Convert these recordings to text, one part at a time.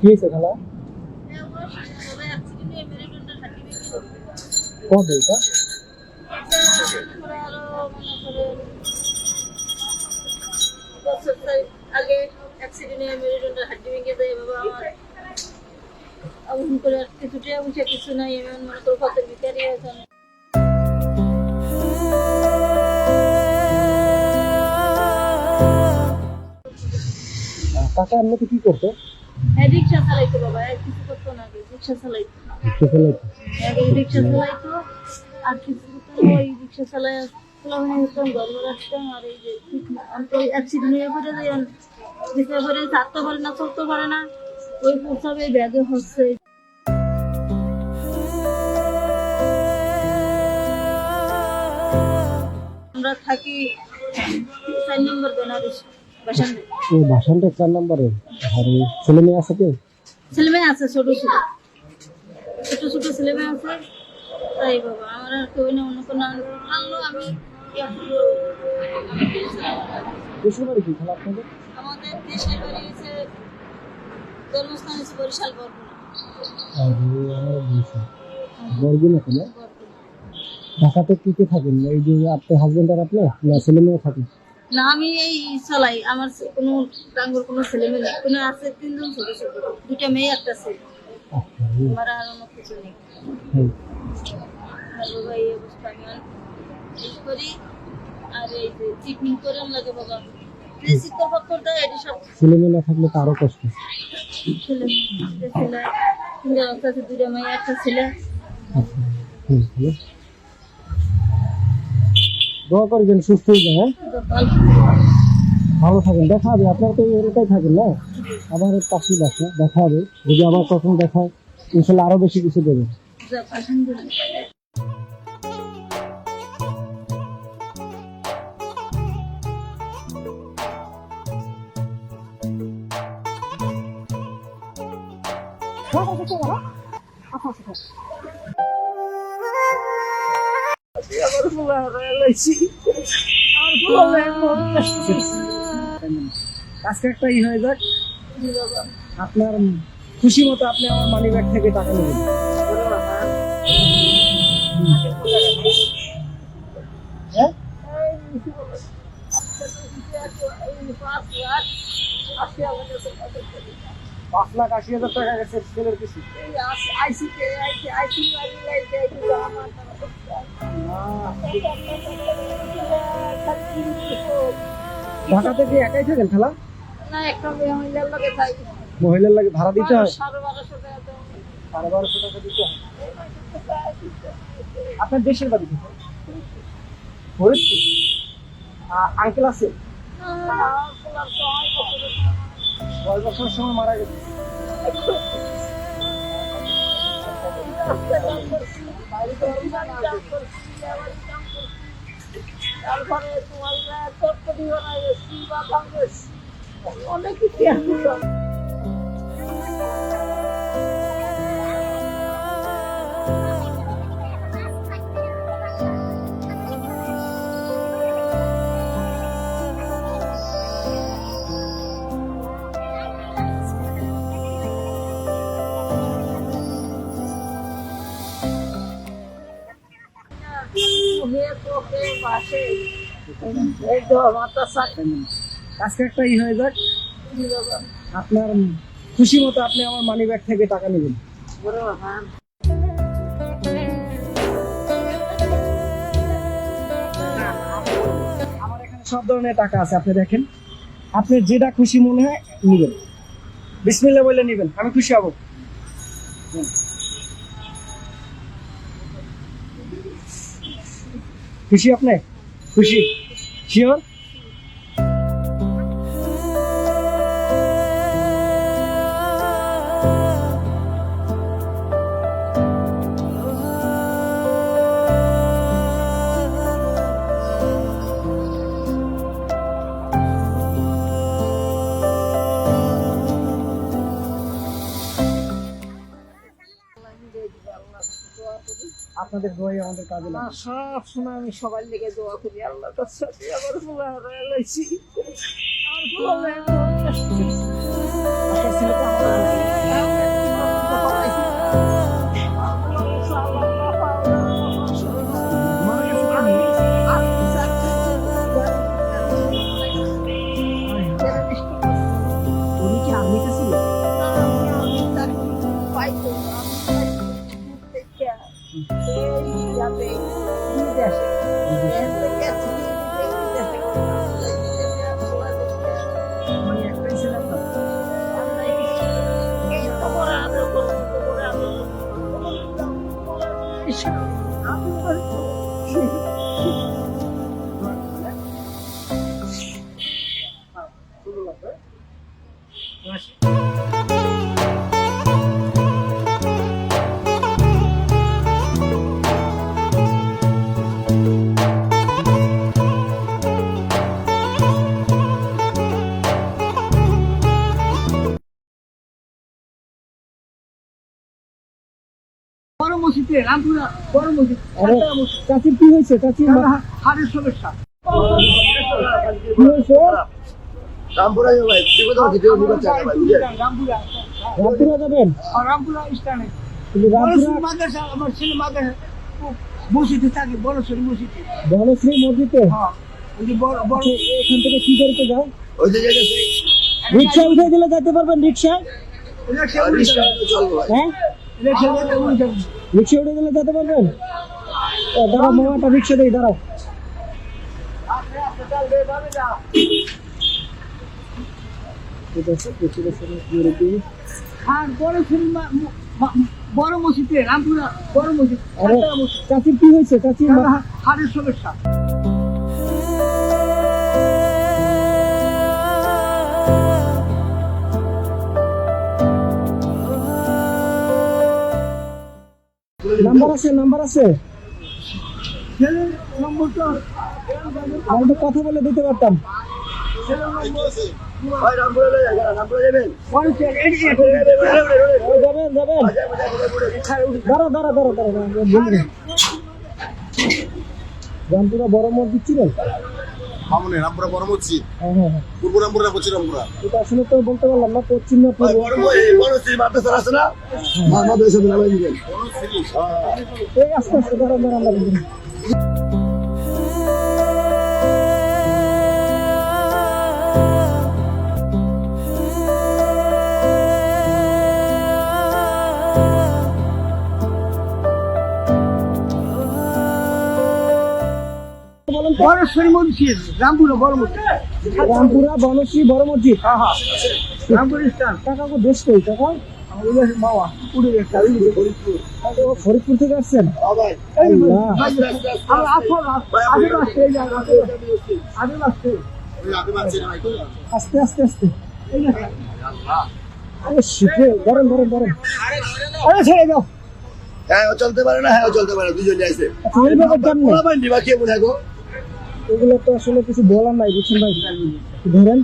কি হয়েছে খালা? কবে এটা? আগে অ্যাক্সিডেন্টে মেরুদণ্ডের হাড্ডি ভেঙে যায় বাবা আমার এমন করে আর কিছু কিছু নাই এমন মনে করো কত ভিকারি আছে কাকা এমনিতে কি করতো? হ্যাঁ রিক্সা চালাইতো বাবা কিছু করতো না আগে রিক্সা চালাইতো। আগে রিক্সা চালাইতো আর কিছু করতো ওই রিক্সা চালাই পোলাপানি হতাম গর্ব রাখতাম আর এই যে অ্যাক্সিডেন্ট হয়ে পড়ে যাই বিছনা করে থাকতে পারে না চলতে পারে না ওই প্রসাবে ব্যাগে হচ্ছে। আমরা থাকি চার নম্বর বেনারস। ভাষণটা চার নম্বরে। আর ছেলে মেয়ে আছে কেউ? ছেলে মেয়ে আছে ছোট ছোট। ছোট ছোট ছেলে মেয়ে আছে। তাই বাবা আমার আর কেউ না অন্য কোনো আনলো আমি দেশের বাড়ি কি খালা আপনাদের? আমাদের দেশের বাড়ি হচ্ছে জন্মস্থান হচ্ছে বরিশাল বরগুনা। আর আমার বলছে বরগুনা তো ঢাকাতে কি কে থাকেন? এই যে আপনার হাজবেন্ড আর আপনার? না ছেলে মেয়ে থাকেন? না আমি এই চালাই। আমার কোনো ডাঙ্গর কোনো ছেলে মেয়ে নেই। কোনো আছে তিনজন ছোট ছোট। দুটা মেয়ে একটা ছেলে। আচ্ছা আমার আর অন্য কিছু নেই। বাবা এই অবস্থা আমি করি। আর এই যে চিকনিং করে লাগে বাবা। যে ফক্কর দেয় এটি সব ছেলে মেয়ে না থাকলে তো আরও কষ্ট। ছেলে মেয়ে ছেলে তিনটা আছে দুটা মেয়ে একটা ছেলে। আচ্ছা হুম হ্যালো দোয়া করবেন সুস্থ হয়ে হ্যাঁ? ভালো থাকেন, দেখা হবে। আপনারা তো এলাকায় থাকেন না? আমার পাশে বাসা, দেখা হবে। যদি আবার কখন দেখা ইনশাল্লাহ আরও বেশি কিছু দেবেন। আজকে একটা ই হয়ে যাক আপনার খুশি মতো আপনি আমার মানি ব্যাগ থেকে টাকা নেবেন হ্যাঁ পাঁচ লাখ আশি হাজার টাকা গেছে ছেলের কিছু ঢাকা থেকে একাই থাকেন খালা? না একটা মহিলার লগে থাকি। মহিলার লাগে ভাড়া দিতে হয়? সাড়ে বারোশো টাকা দিতে হয়। আপনার দেশের বাড়ি? ফরিদপুর? আঙ্কেল আছে? কয় বছর সময় মারা গেছে। তারপরে তোমার বানাইছি বাদাম বেশি অনেক কিছু আজকে একটা ই হয়ে যাক। আপনার খুশি মতো আপনি আমার মানি ব্যাগ থেকে টাকা নেবেন। আমার এখানে সব ধরনের টাকা আছে, আপনি দেখেন। আপনি যেটা খুশি মনে হয় নেবেন। বিসমিল্লা বলে নেবেন, আমি খুশি হব। হুম। খুশি আপনি খুশি আপনাদের দোয়াই আমাদের কাজে লাগে সব সময় আমি সবার লেগে দোয়া করি আল্লাহ তার সাথে আমার আপনার ছেলে তো আমাদের বড় মসজিদে রামপুরা বড় মসজিদ চাচির কি হয়েছে? চাচির হাড়ের সমস্যা কি হয়েছে? রামপুরা যাবে ভাই ঠিক নিবা চাকা ভাই বুঝলেন রামপুরা রামপুরা যাবেন? রামপুরা। স্থানে। রামপুরা মাদ্রাসা আমার ছেলে মাদ্রাসা মসজিদে থাকে বড় মসজিদে। বনশ্রী মসজিদে? হ্যাঁ ওই যে বড় বড় এখান থেকে কি করতে যাও? ওই যে জায়গা রিক্সা উঠে গেলে যেতে পারবেন রিক্সা? হ্যাঁ? রিক্সা উঠে গেলে যেতে পারবেন? দাঁড়াও মামা একটা রিক্সা দেই দাঁড়াও। আর বড় বড় মসজিদে রামপুরা বড় মসজিদ। আরে চাচির কি হয়েছে? চাচির হাড়ের সমস্যা নাম্বার আছে নাম্বার আছে? নম্বরটা আমি তো কথা বলে দিতে পারতাম। রামপুরা বড় ছেলে মসজিদ ছিলেন সামনে রামপুরা বড় মসজিদ। হ্যাঁ হ্যাঁ হ্যাঁ। পূর্ব রামপুরা পশ্চিম রামপুরা? এটা আসলে তো বলতে পারলাম না পশ্চিম না পূর্ব। বড় বড় শ্রী মাদ্রাসা আছে না? মাদ্রাসা এই আস্তে আস্তে দাঁড়া দাঁড়া মসজিদ রামপুরা বড় মসজিদ রামপুরা বনশ্রী বড় মসজিদ হ্যাঁ হ্যাঁ। রামপুর স্থান। টাকা কো দেশ কই টাকা ফরিদপুর। থেকে আসছেন? আস্তে আস্তে আস্তে। আরে শীতে গরম গরম গরম। আরে ছেড়ে দাও। হ্যাঁ ও চলতে পারে না হ্যাঁ ও চলতে পারে দুজনে আছে আচ্ছা নিবা কে মনে গো? এগুলো তো আসলে কিছু বলার নাই বুঝছেন ভাই? ধরেন। ধরেন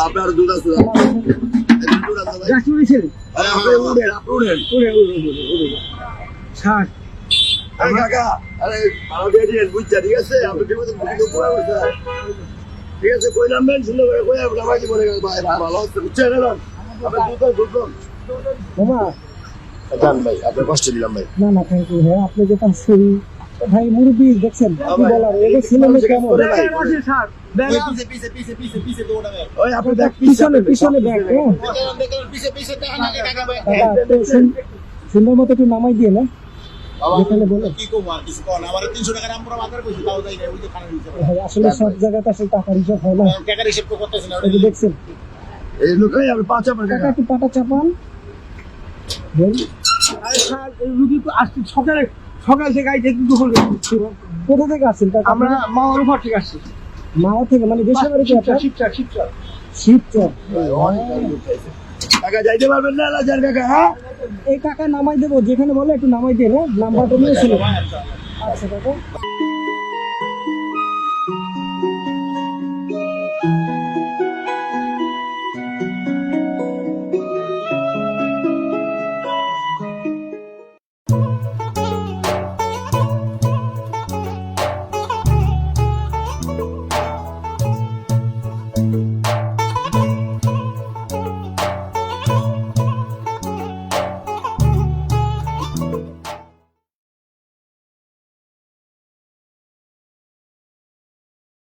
আপনার গাছুড়ি ছেলে? আরে কাকা আরে ভালো দিয়ে দিন বুঝছা ঠিক আছে? আপনি ঠিক মতো ঠিক আছে কই নামবেন সুন্দর করে কই আপনি আমাকে বলে গেল ভাই ভাই, ভালো হচ্ছে বুঝছেন? না আপনি দুধ দুধ মামা জান ভাই আপনার কষ্ট দিলাম ভাই। না না থ্যাংক ইউ হ্যাঁ আপনি যেটা সেই ভাই মুরব্বী দেখছেন কি বলার কেমন? আপনি হ্যাঁ। টাকা ভাই দাদা একটু সুন্দর মতো একটু নামাই দিয়ে না? আসলে সব জায়গাতে আসলে টাকার হিসাব হয় না। টাকার হিসাব তো করতেছ যে দেখছেন? এই লোকই আপনি পাঁচ আপনার টাকা একটু পাটা চাপান। দেন। আরে ছাড় এই রুগী তো আসছে সকালে সকাল থেকে আইতে কিন্তু হলো কোথা থেকে আসছেন আমরা মা অনুভব থেকে আসছি। মাও থেকে মানে দেশের বাড়ি শিবচর শিবচর কাকা যাইতে পারবেন না লাজার হ্যাঁ? এই কাকা নামাই দেবো, যেখানে বলে একটু নামাই দেবো, নাম্বারটা নিয়েছিল আচ্ছা কাকা।